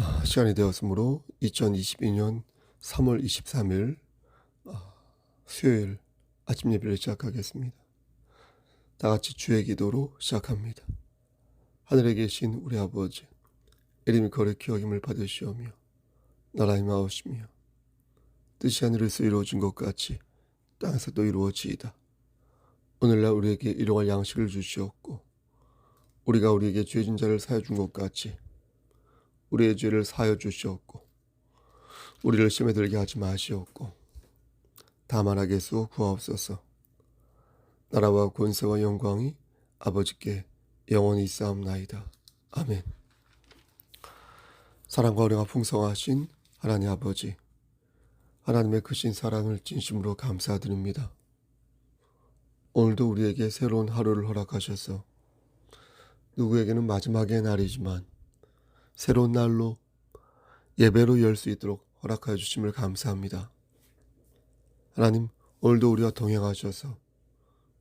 아, 시간이 되었으므로 2022년 3월 23일 아, 수요일 아침 예배를 시작하겠습니다. 다 같이 주의 기도로 시작합니다. 하늘에 계신 우리 아버지 이름이 거룩히 여김을 받으시오며 나라의 마오시며 뜻이 하늘에서 이루어진 것 같이 땅에서도 이루어지이다. 오늘날 우리에게 일용할 양식을 주시옵고 우리가 우리에게 죄진 자를 사여 준 것 같이 우리의 죄를 사여 주시옵고 우리를 심에 들게 하지 마시옵고 다만 하게서 구하옵소서. 나라와 권세와 영광이 아버지께 영원히 있사옵나이다. 아멘. 사랑과 은혜가 풍성하신 하나님 아버지 하나님의 크신 사랑을 진심으로 감사드립니다. 오늘도 우리에게 새로운 하루를 허락하셔서 누구에게는 마지막의 날이지만 새로운 날로 예배로 열 수 있도록 허락하여 주심을 감사합니다. 하나님, 오늘도 우리와 동행하셔서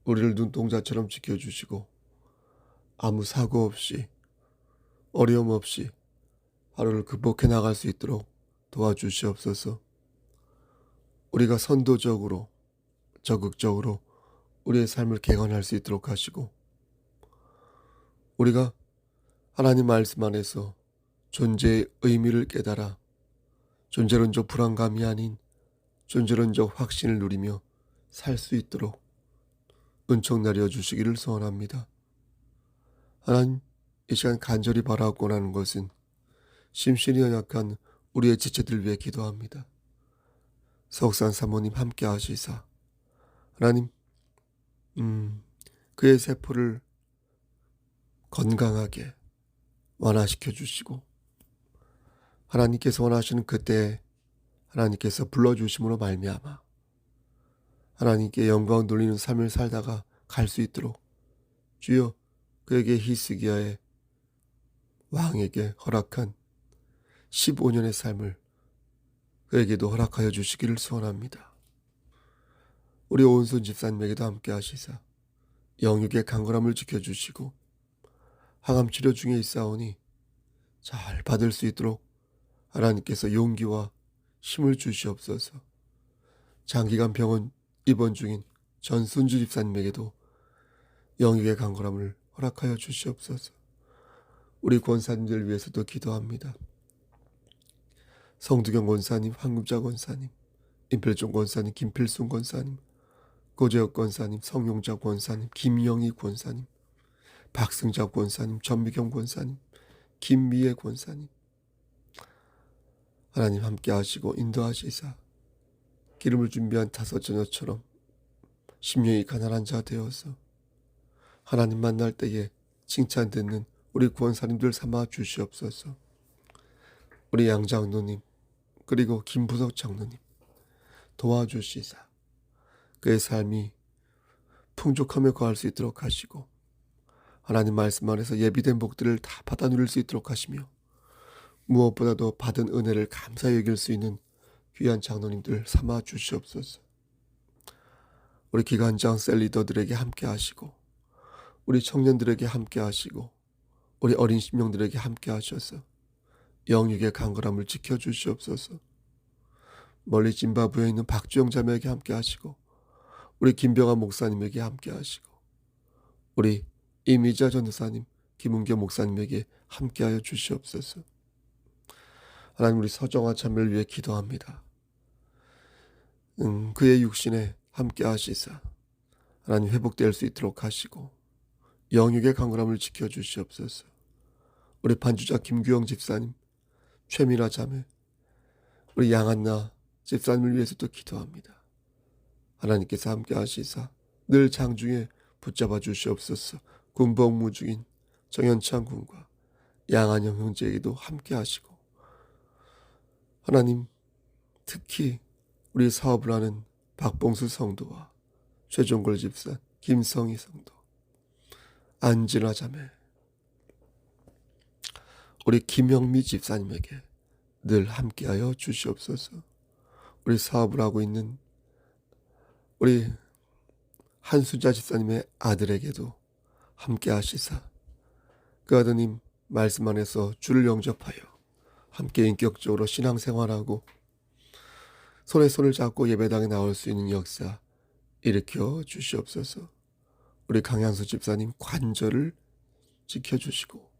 우리를 눈동자처럼 지켜주시고 아무 사고 없이 어려움 없이 하루를 극복해 나갈 수 있도록 도와주시옵소서. 우리가 선도적으로 적극적으로 우리의 삶을 개관할 수 있도록 하시고 우리가 하나님 말씀 안에서 존재의 의미를 깨달아 존재론적 불안감이 아닌 존재론적 확신을 누리며 살 수 있도록 은총 내려 주시기를 소원합니다. 하나님, 이 시간 간절히 바라옵고 하는 것은 심신이 연약한 우리의 지체들 위해 기도합니다. 석산 사모님 함께 하시사 하나님, 음, 그의 세포를 건강하게 완화시켜 주시고 하나님께서 원하시는 그때 하나님께서 불러주심으로 말미암아 하나님께 영광 돌리는 삶을 살다가 갈 수 있도록 주여 그에게 히스기야의 왕에게 허락한 15년의 삶을 그에게도 허락하여 주시기를 소원합니다. 우리 온순 집사님에게도 함께 하시사 영육의 강건함을 지켜주시고 항암 치료 중에 있사오니 잘 받을 수 있도록 하나님께서 용기와 힘을 주시옵소서. 장기간 병원 입원 중인 전순주 집사님에게도 영육의 강건함을 허락하여 주시옵소서. 우리 권사님들 위해서도 기도합니다. 성두경 권사님, 황금자 권사님, 임필종 권사님, 김필순 권사님, 고재혁 권사님, 성용자 권사님, 김영희 권사님, 박승자 권사님, 전미경 권사님, 김미애 권사님, 하나님 함께 하시고 인도하시사 기름을 준비한 다섯 저녀처럼 심령이 가난한 자 되어서 하나님 만날 때에 칭찬 듣는 우리 구원사님들 삼아 주시옵소서. 우리 양 장로님 그리고 김부석 장로님 도와주시사 그의 삶이 풍족하며 거할 수 있도록 하시고 하나님 말씀 안에서 예비된 복들을 다 받아 누릴 수 있도록 하시며 무엇보다도 받은 은혜를 감사히 여길 수 있는 귀한 장로님들 삼아 주시옵소서. 우리 기관장 셀리더들에게 함께 하시고 우리 청년들에게 함께 하시고 우리 어린 심령들에게 함께 하셔서 영육의 강건함을 지켜 주시옵소서. 멀리 짐바브에 있는 박주영 자매에게 함께 하시고 우리 김병환 목사님에게 함께 하시고 우리 이미자 전도사님 김은교 목사님에게 함께하여 주시옵소서. 하나님 우리 서정아 참을 위해 기도합니다. 음, 그의 육신에 함께 하시사 하나님 회복될 수 있도록 하시고 영육의 강건함을 지켜 주시옵소서. 우리 반주자 김규영 집사님, 최민아 자매, 우리 양한나 집사님을 위해서도 기도합니다. 하나님께서 함께 하시사 늘 장중에 붙잡아 주시옵소서. 군복무 중인 정현창 군과 양한영 형제에게도 함께 하시고 하나님 특히 우리 사업을 하는 박봉수 성도와 최종걸 집사, 김성희 성도, 안진아 자매, 우리 김영미 집사님에게 늘 함께하여 주시옵소서. 우리 사업을 하고 있는 우리 한수자 집사님의 아들에게도 함께 하시사 그 아드님 말씀 안에서 주를 영접하여 함께 인격적으로 신앙생활하고 손에 손을 잡고 예배당에 나올 수 있는 역사 일으켜 주시옵소서. 우리 강양수 집사님 관절을 지켜주시고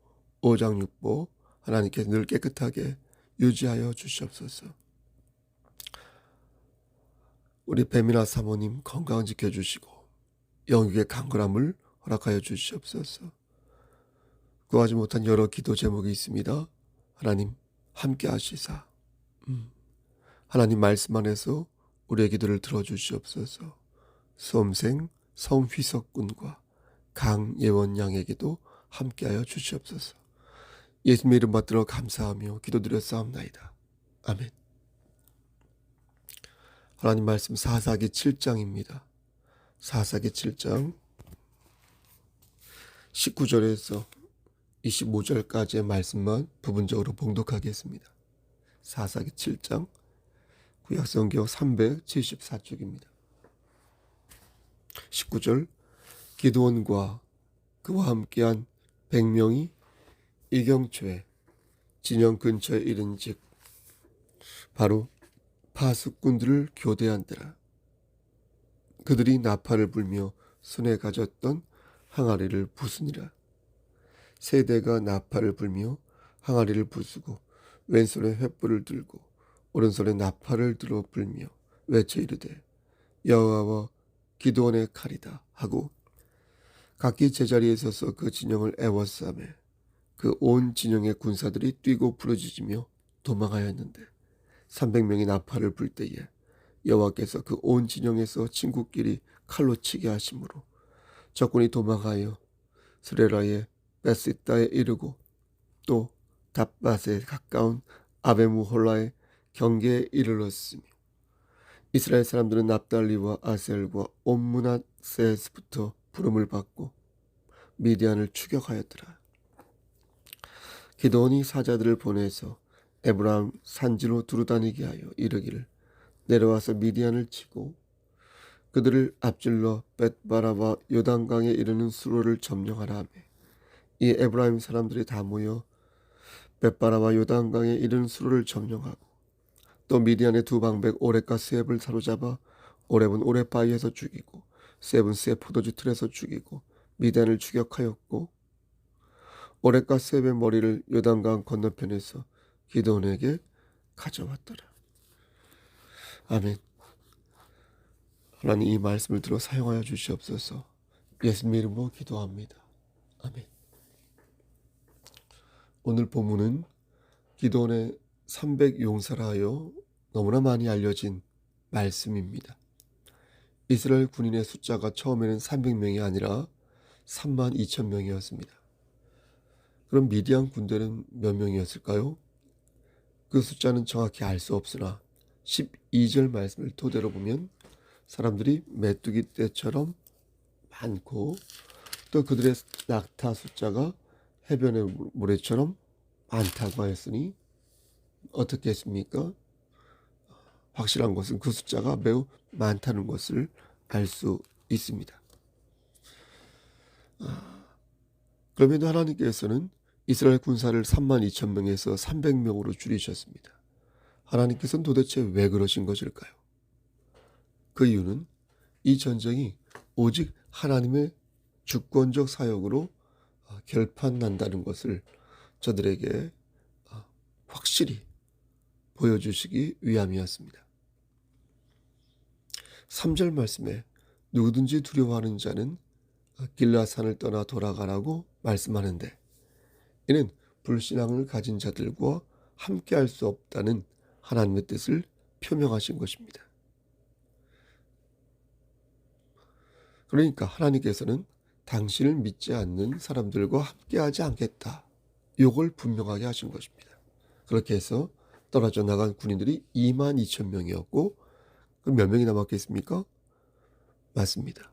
오장육보 하나님께 늘 깨끗하게 유지하여 주시옵소서. 우리 배미나 사모님 건강 지켜주시고 영육의 강건함을 허락하여 주시옵소서. 구하지 못한 여러 기도 제목이 있습니다. 하나님 함께 하시사. 음. 하나님 말씀 안에서 우리의 기도를 들어주시옵소서. 수험생 성휘석 군과 강예원 양에게도 함께하여 주시옵소서. 예수님 이름 받들어 감사하며 기도드렸사옵나이다. 아멘. 하나님 말씀 사사기 7장입니다. 사사기 7장 19절에서 25절까지의 말씀만 부분적으로 봉독하겠습니다. 사사기 7장 구약성경 374쪽입니다. 19절 기도원과 그와 함께한 100명이 이경초에 진영 근처에 이른 즉 바로 파수꾼들을 교대한더라. 그들이 나팔을 불며 손에 가졌던 항아리를 부수니라. 세 대가 나팔을 불며 항아리를 부수고 왼손에 횃불을 들고 오른손에 나팔을 들어 불며 외쳐 이르되 여호와와 기도원의 칼이다 하고 각기 제자리에 서서 그 진영을 애워싸매 그 온 진영의 군사들이 뛰고 부르짖으며 도망하였는데 300명이 나팔을 불 때에 여호와께서 그 온 진영에서 친구끼리 칼로 치게 하심으로 적군이 도망하여 스레라의 베시다에 이르고 또 답밭에 가까운 아베무홀라의 경계에 이르렀으며 이스라엘 사람들은 납달리와 아셀과 온문하세스부터 부름을 받고 미디안을 추격하였더라. 기도원이 사자들을 보내서 에브라임 산지로 두루다니게 하여 이르기를 내려와서 미디안을 치고 그들을 앞질러 벳바라와 요단강에 이르는 수로를 점령하라 하며 이 에브라임 사람들이 다 모여 벳바라와 요단강에 이르는 수로를 점령하고 또 미디안의 두 방백 오랩과 스앱을 사로잡아 오랩은 오랩바위에서 죽이고 스앱은 스앱 포도주 틀에서 죽이고 미디안을 추격하였고 오랩과 스앱의 머리를 요단강 건너편에서 기도원에게 가져왔더라. 아멘. 하나님 이 말씀을 들어 사용하여 주시옵소서. 예수님 이름으로 기도합니다. 아멘. 오늘 본문은 기도원의 300 용사라 하여 너무나 많이 알려진 말씀입니다. 이스라엘 군인의 숫자가 처음에는 300명이 아니라 3만 2천 명이었습니다. 그럼 미디안 군대는 몇 명이었을까요? 그 숫자는 정확히 알 수 없으나 12절 말씀을 토대로 보면 사람들이 메뚜기 떼처럼 많고 또 그들의 낙타 숫자가 해변의 모래처럼 많다고 하였으니 어떻게 했습니까? 확실한 것은 그 숫자가 매우 많다는 것을 알 수 있습니다. 아, 그럼에도 하나님께서는 이스라엘 군사를 3만 2천 명에서 300명으로 줄이셨습니다. 하나님께서는 도대체 왜 그러신 것일까요? 그 이유는 이 전쟁이 오직 하나님의 주권적 사역으로 아, 결판난다는 것을 저들에게 아, 확실히 보여주시기 위함이었습니다. 3절 말씀에 누구든지 두려워하는 자는 길라산을 떠나 돌아가라고 말씀하는데 이는 불신앙을 가진 자들과 함께할 수 없다는 하나님의 뜻을 표명하신 것입니다. 그러니까 하나님께서는 당신을 믿지 않는 사람들과 함께하지 않겠다. 요걸 분명하게 하신 것입니다. 그렇게 해서 떨어져 나간 군인들이 2만 2천 명이었고 그럼 몇 명이 남았겠습니까? 맞습니다.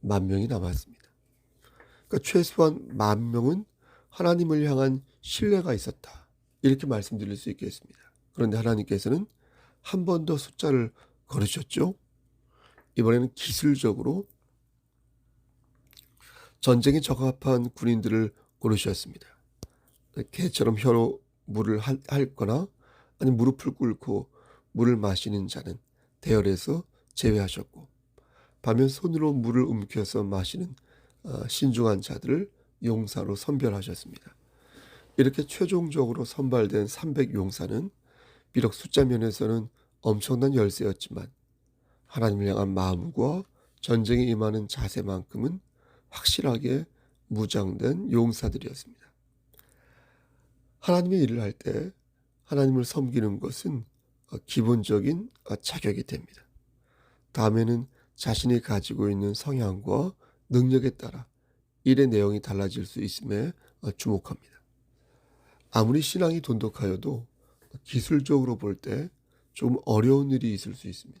만 명이 남았습니다. 그러니까 최소한 만 명은 하나님을 향한 신뢰가 있었다. 이렇게 말씀드릴 수 있겠습니다. 그런데 하나님께서는 한 번 더 숫자를 걸으셨죠. 이번에는 기술적으로 전쟁에 적합한 군인들을 고르셨습니다. 개처럼 혀로 물을 할, 핥거나 아니 무릎을 꿇고 물을 마시는 자는 대열에서 제외하셨고 반면 손으로 물을 움켜서 마시는 어, 신중한 자들을 용사로 선별하셨습니다. 이렇게 최종적으로 선발된 300 용사는 비록 숫자 면에서는 엄청난 열세였지만 하나님을 향한 마음과 전쟁에 임하는 자세만큼은 확실하게 무장된 용사들이었습니다. 하나님의 일을 할 때 하나님을 섬기는 것은 어, 기본적인 어, 자격이 됩니다. 다음에는 자신이 가지고 있는 성향과 능력에 따라 일의 내용이 달라질 수 있음에 어, 주목합니다. 아무리 신앙이 돈독하여도 기술적으로 볼 때 좀 어려운 일이 있을 수 있습니다.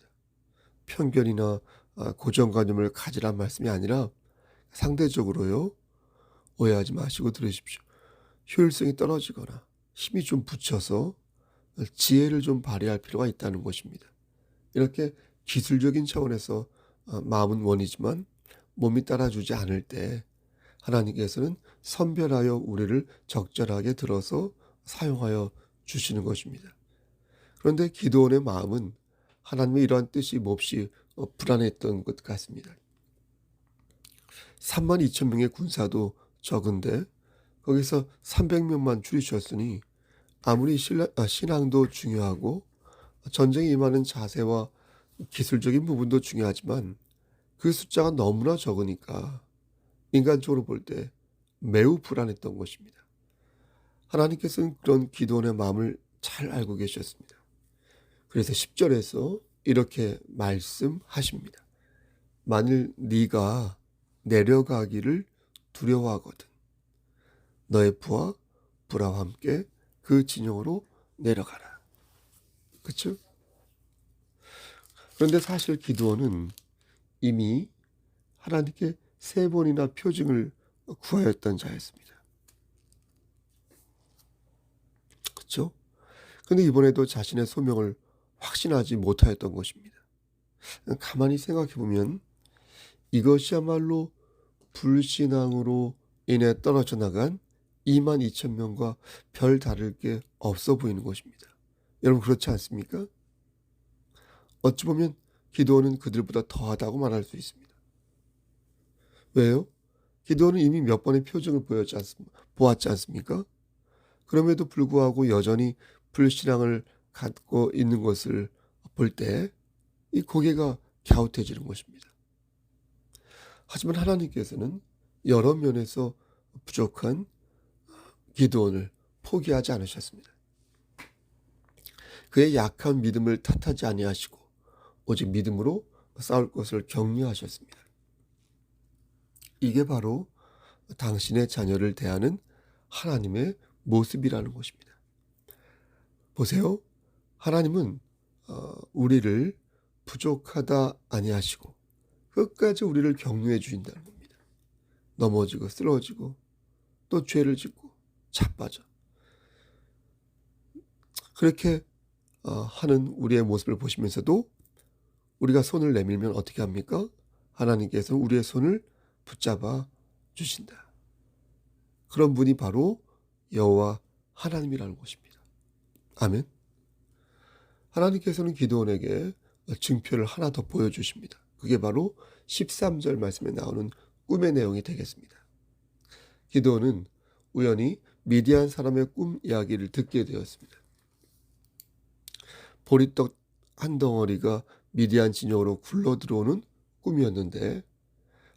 편견이나 아, 고정관념을 가지란 말씀이 아니라 상대적으로요. 오해하지 마시고 들으십시오. 효율성이 떨어지거나 힘이 좀 붙여서 지혜를 좀 발휘할 필요가 있다는 것입니다. 이렇게 기술적인 차원에서 어, 마음은 원이지만 몸이 따라주지 않을 때 하나님께서는 선별하여 우리를 적절하게 들어서 사용하여 주시는 것입니다. 그런데 기도원의 마음은 하나님의 이러한 뜻이 몹시 어, 불안했던 것 같습니다. 3만 2천 명의 군사도 적은데 거기서 300명만 줄이셨으니 아무리 아, 신앙도 중요하고 전쟁에 임하는 자세와 기술적인 부분도 중요하지만 그 숫자가 너무나 적으니까 인간적으로 볼 때 매우 불안했던 것입니다. 하나님께서는 그런 기도원의 마음을 잘 알고 계셨습니다. 그래서 10절에서 이렇게 말씀하십니다. 만일 네가 내려가기를 두려워하거든 너의 부하 부라와 함께 그 진영으로 내려가라. 그렇죠? 그런데 사실 기도원은 이미 하나님께 세 번이나 표징을 구하였던 자였습니다. 그렇죠? 근데 이번에도 자신의 소명을 확신하지 못하였던 것입니다. 가만히 생각해 보면 이것이야말로 불신앙으로 인해 떨어져 나간 2만 2천 명과 별 다를 게 없어 보이는 것입니다. 여러분 그렇지 않습니까? 어찌 보면 기도는 그들보다 더하다고 말할 수 있습니다. 왜요? 기도는 이미 몇 번의 표정을 보였지 않습니까? 보았지 않습니까? 그럼에도 불구하고 여전히 불신앙을 갖고 있는 것을 볼 때 이 고개가 갸웃해지는 것입니다. 하지만 하나님께서는 여러 면에서 부족한 기도원을 포기하지 않으셨습니다. 그의 약한 믿음을 탓하지 아니하시고 오직 믿음으로 싸울 것을 격려하셨습니다. 이게 바로 당신의 자녀를 대하는 하나님의 모습이라는 것입니다. 보세요. 하나님은 어, 우리를 부족하다 아니하시고 끝까지 우리를 격려해 주신다는 겁니다. 넘어지고 쓰러지고 또 죄를 짓고 자빠져. 그렇게 어, 하는 우리의 모습을 보시면서도 우리가 손을 내밀면 어떻게 합니까? 하나님께서 우리의 손을 붙잡아 주신다. 그런 분이 바로 여호와 하나님이라는 것입니다. 아멘. 하나님께서는 기도원에게 증표를 하나 더 보여주십니다. 그게 바로 13절 말씀에 나오는 꿈의 내용이 되겠습니다. 기도원은 우연히 미디안 사람의 꿈 이야기를 듣게 되었습니다. 보리떡 한 덩어리가 미디안 진영으로 굴러 들어오는 꿈이었는데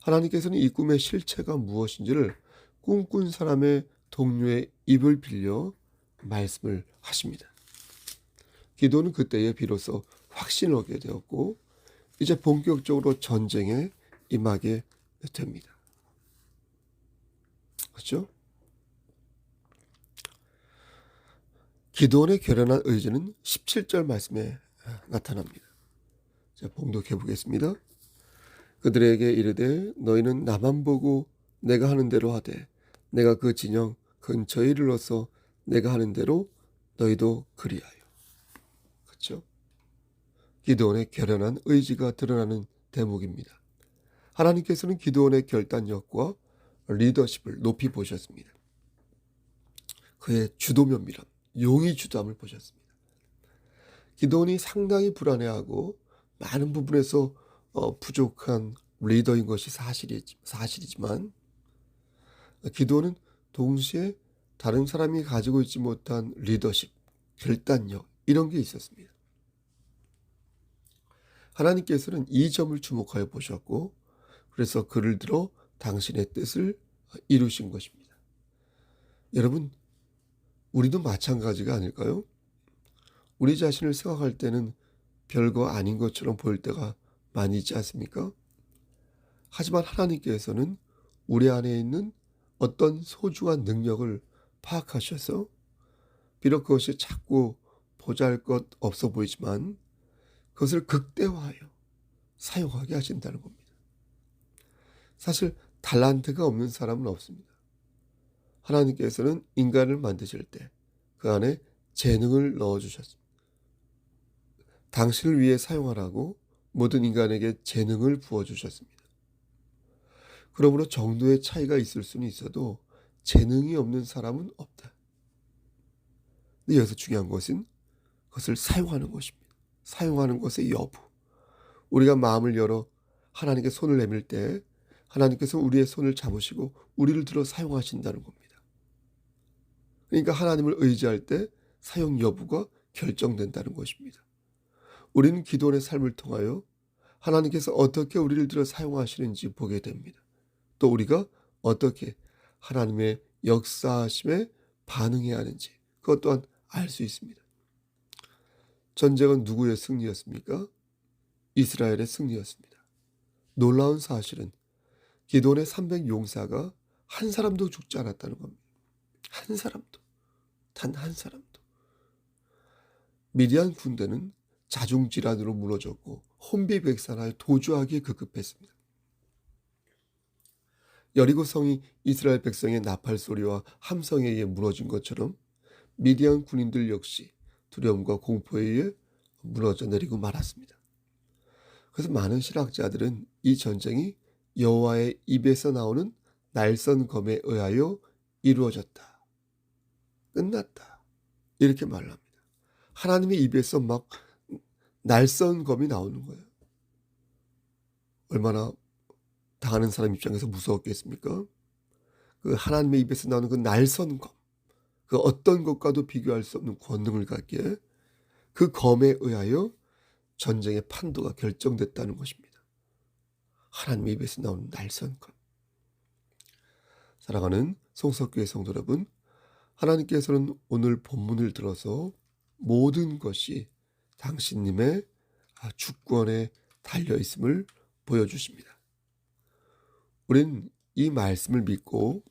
하나님께서는 이 꿈의 실체가 무엇인지를 꿈꾼 사람의 동료의 입을 빌려 말씀을 하십니다. 기도는 그때에 비로소 확신을 얻게 되었고 이제 본격적으로 전쟁에 임하게 됩니다. 그렇죠? 기도원의 결연한 의지는 17절 말씀에 나타납니다. 자, 봉독해 보겠습니다. 그들에게 이르되 너희는 나만 보고 내가 하는 대로 하되 내가 그 진영 근처에 이르러서 내가 하는 대로 너희도 그리하여. 기도원의 결연한 의지가 드러나는 대목입니다. 하나님께서는 기도원의 결단력과 리더십을 높이 보셨습니다. 그의 주도 면밀함, 용이 주도함을 보셨습니다. 기도원이 상당히 불안해하고 많은 부분에서 어, 부족한 리더인 것이 사실이, 사실이지만 기도는 동시에 다른 사람이 가지고 있지 못한 리더십, 결단력 이런 게 있었습니다. 하나님께서는 이 점을 주목하여 보셨고 그래서 그를 들어 당신의 뜻을 이루신 것입니다. 여러분, 우리도 마찬가지가 아닐까요? 우리 자신을 생각할 때는 별거 아닌 것처럼 보일 때가 많이 있지 않습니까? 하지만 하나님께서는 우리 안에 있는 어떤 소중한 능력을 파악하셔서 비록 그것이 자꾸 보잘 것 없어 보이지만 그것을 극대화하여 사용하게 하신다는 겁니다. 사실 달란트가 없는 사람은 없습니다. 하나님께서는 인간을 만드실 때 그 안에 재능을 넣어 주셨습니다. 당신을 위해 사용하라고 모든 인간에게 재능을 부어 주셨습니다. 그러므로 정도의 차이가 있을 수는 있어도 재능이 없는 사람은 없다. 근데 여기서 중요한 것은 그것을 사용하는 것입니다. 사용하는 것의 여부. 우리가 마음을 열어 하나님께 손을 내밀 때 하나님께서 우리의 손을 잡으시고 우리를 들어 사용하신다는 겁니다. 그러니까 하나님을 의지할 때 사용 여부가 결정된다는 것입니다. 우리는 기도원의 삶을 통하여 하나님께서 어떻게 우리를 들어 사용하시는지 보게 됩니다. 또 우리가 어떻게 하나님의 역사하심에 반응해야 하는지 그것 또한 알 수 있습니다. 전쟁은 누구의 승리였습니까? 이스라엘의 승리였습니다. 놀라운 사실은 기도원의 300 용사가 한 사람도 죽지 않았다는 겁니다. 한 사람도. 단 한 사람도. 미디안 군대는 자중질환으로 무너졌고 혼비백산하여 도주하기에 급급했습니다. 여리고 성이 이스라엘 백성의 나팔 소리와 함성에 의해 무너진 것처럼 미디안 군인들 역시 두려움과 공포에 의해 무너져 내리고 말았습니다. 그래서 많은 신학자들은 이 전쟁이 여호와의 입에서 나오는 날선 검에 의하여 이루어졌다. 끝났다. 이렇게 말합니다. 하나님의 입에서 막 날선 검이 나오는 거예요. 얼마나 당하는 사람 입장에서 무서웠겠습니까? 그 하나님의 입에서 나오는 그 날선 검, 그 어떤 것과도 비교할 수 없는 권능을 갖기에 그 검에 의하여 전쟁의 판도가 결정됐다는 것입니다. 하나님의 입에서 나오는 날선 검. 사랑하는 송석교회 성도 여러분, 하나님께서는 오늘 본문을 들어서 모든 것이 당신님의 주권에 달려 있음을 보여주십니다. 우린 이 말씀을 믿고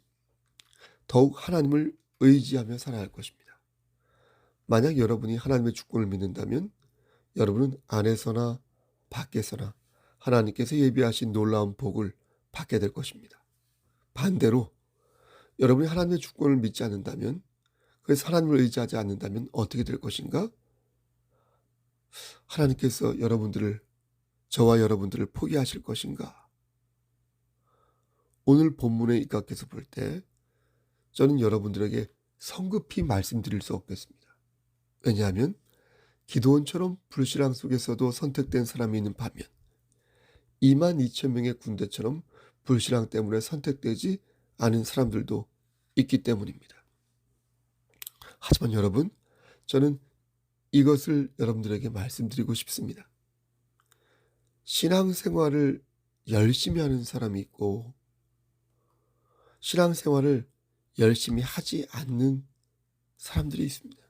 더욱 하나님을 의지하며 살아야 할 것입니다. 만약 여러분이 하나님의 주권을 믿는다면 여러분은 안에서나 밖에서나 하나님께서 예비하신 놀라운 복을 받게 될 것입니다. 반대로 여러분이 하나님의 주권을 믿지 않는다면 그래서 하나님을 의지하지 않는다면 어떻게 될 것인가? 하나님께서 여러분들을 저와 여러분들을 포기하실 것인가? 오늘 본문에 입각해서 볼 때 저는 여러분들에게 성급히 말씀드릴 수 없겠습니다. 왜냐하면 기도원처럼 불신앙 속에서도 선택된 사람이 있는 반면 2만 2천 명의 군대처럼 불신앙 때문에 선택되지 않은 사람들도 있기 때문입니다. 하지만 여러분, 저는 이것을 여러분들에게 말씀드리고 싶습니다. 신앙생활을 열심히 하는 사람이 있고, 신앙생활을 열심히 하지 않는 사람들이 있습니다.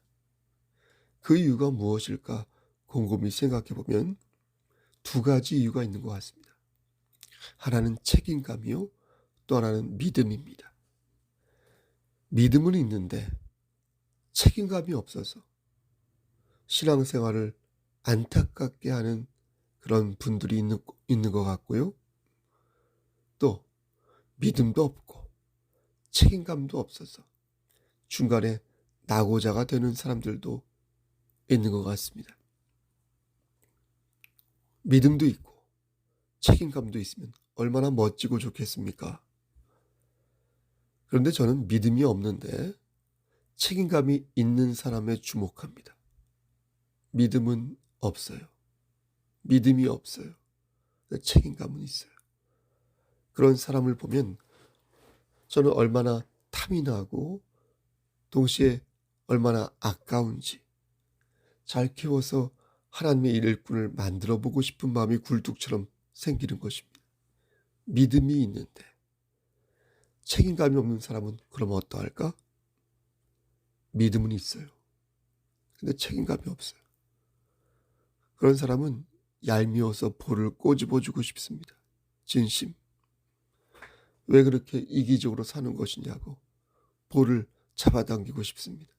그 이유가 무엇일까 곰곰이 생각해 보면 두 가지 이유가 있는 것 같습니다. 하나는 책임감이요, 또 하나는 믿음입니다. 믿음은 있는데 책임감이 없어서 신앙생활을 안타깝게 하는 그런 분들이 있는, 있는 것 같고요. 또 믿음도 없고 책임감도 없어서 중간에 나고자가 되는 사람들도 있는 것 같습니다. 믿음도 있고 책임감도 있으면 얼마나 멋지고 좋겠습니까? 그런데 저는 믿음이 없는데 책임감이 있는 사람에 주목합니다. 믿음은 없어요. 믿음이 없어요. 책임감은 있어요. 그런 사람을 보면 저는 얼마나 탐이 나고 동시에 얼마나 아까운지 잘 키워서 하나님의 일꾼을 만들어 보고 싶은 마음이 굴뚝처럼 생기는 것입니다. 믿음이 있는데 책임감이 없는 사람은 그럼 어떠할까? 믿음은 있어요. 근데 책임감이 없어요. 그런 사람은 얄미워서 볼을 꼬집어 주고 싶습니다. 진심. 왜 그렇게 이기적으로 사는 것이냐고 볼을 잡아당기고 싶습니다.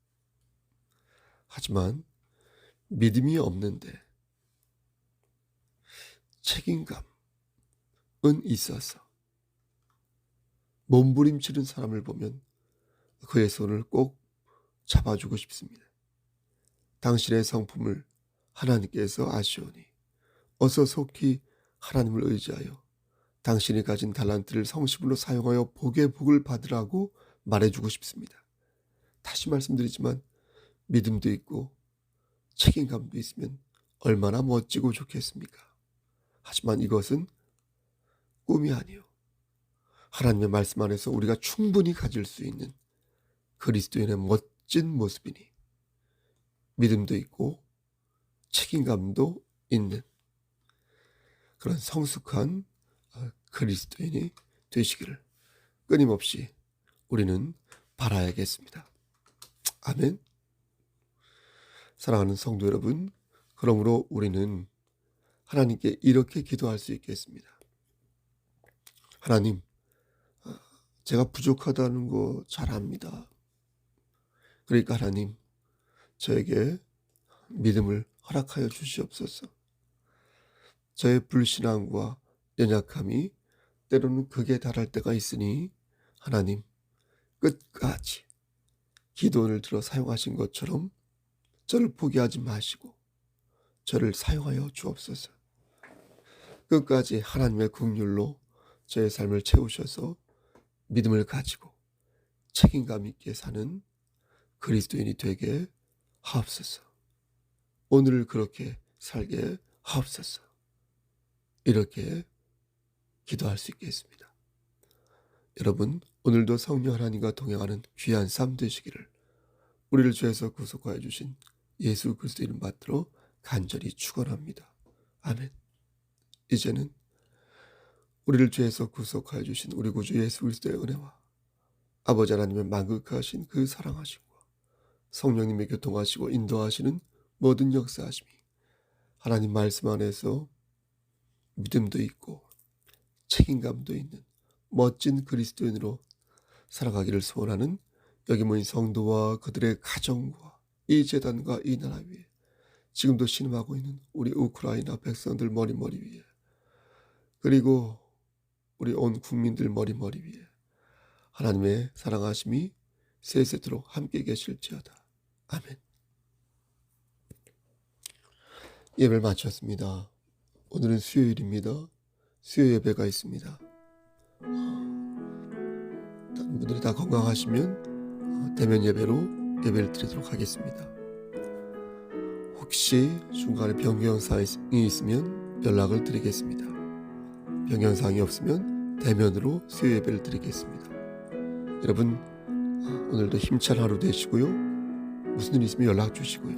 하지만 믿음이 없는데 책임감은 있어서 몸부림치는 사람을 보면 그의 손을 꼭 잡아주고 싶습니다. 당신의 성품을 하나님께서 아시오니 어서 속히 하나님을 의지하여 당신이 가진 달란트를 성심으로 사용하여 복의 복을 받으라고 말해주고 싶습니다. 다시 말씀드리지만 믿음도 있고 책임감도 있으면 얼마나 멋지고 좋겠습니까? 하지만 이것은 꿈이 아니요. 하나님의 말씀 안에서 우리가 충분히 가질 수 있는 그리스도인의 멋진 모습이니 믿음도 있고 책임감도 있는 그런 성숙한 어, 그리스도인이 되시기를 끊임없이 우리는 바라야겠습니다. 아멘. 사랑하는 성도 여러분, 그러므로 우리는 하나님께 이렇게 기도할 수 있겠습니다. 하나님, 어, 제가 부족하다는 거 잘 압니다. 그러니까 하나님, 저에게 믿음을 허락하여 주시옵소서. 저의 불신앙과 연약함이 때로는 극에 달할 때가 있으니 하나님 끝까지 기도를 들어 사용하신 것처럼 저를 포기하지 마시고 저를 사용하여 주옵소서. 끝까지 하나님의 국률로 저의 삶을 채우셔서 믿음을 가지고 책임감 있게 사는 그리스도인이 되게 하옵소서. 오늘을 그렇게 살게 하옵소서. 이렇게 기도할 수 있겠습니다. 여러분, 오늘도 성령 하나님과 동행하는 귀한 삶 되시기를 우리를 죄에서 구속하여 주신 예수 그리스도 이름 받들어 간절히 축원합니다. 아멘. 이제는 우리를 죄에서 구속하여 주신 우리 구주 예수 그리스도의 은혜와 아버지 하나님의 만극하신 그 사랑하심과 성령님의 교통하시고 인도하시는 모든 역사하심이 하나님 말씀 안에서 믿음도 있고 책임감도 있는 멋진 그리스도인으로 살아가기를 소원하는 여기 모인 성도와 그들의 가정과 이 재단과 이 나라 위에 지금도 신음하고 있는 우리 우크라이나 백성들 머리머리 위에 그리고 우리 온 국민들 머리머리 위에 하나님의 사랑하심이 세세토록 함께 계실지어다. 아멘. 예배를 마쳤습니다. 오늘은 수요일입니다. 수요 예배가 있습니다. 다른 분들이 다 건강하시면 어, 대면 예배로 예배를 드리도록 하겠습니다. 혹시 중간에 변경사항이 있으면 연락을 드리겠습니다. 변경사항이 없으면 대면으로 수요 예배를 드리겠습니다. 여러분 어, 오늘도 힘찬 하루 되시고요. 무슨 일 있으면 연락 주시고요.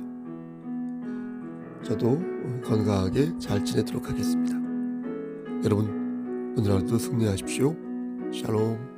저도 건강하게 잘 지내도록 하겠습니다. 여러분 오늘 하루도 승리하십시오. 샬롬.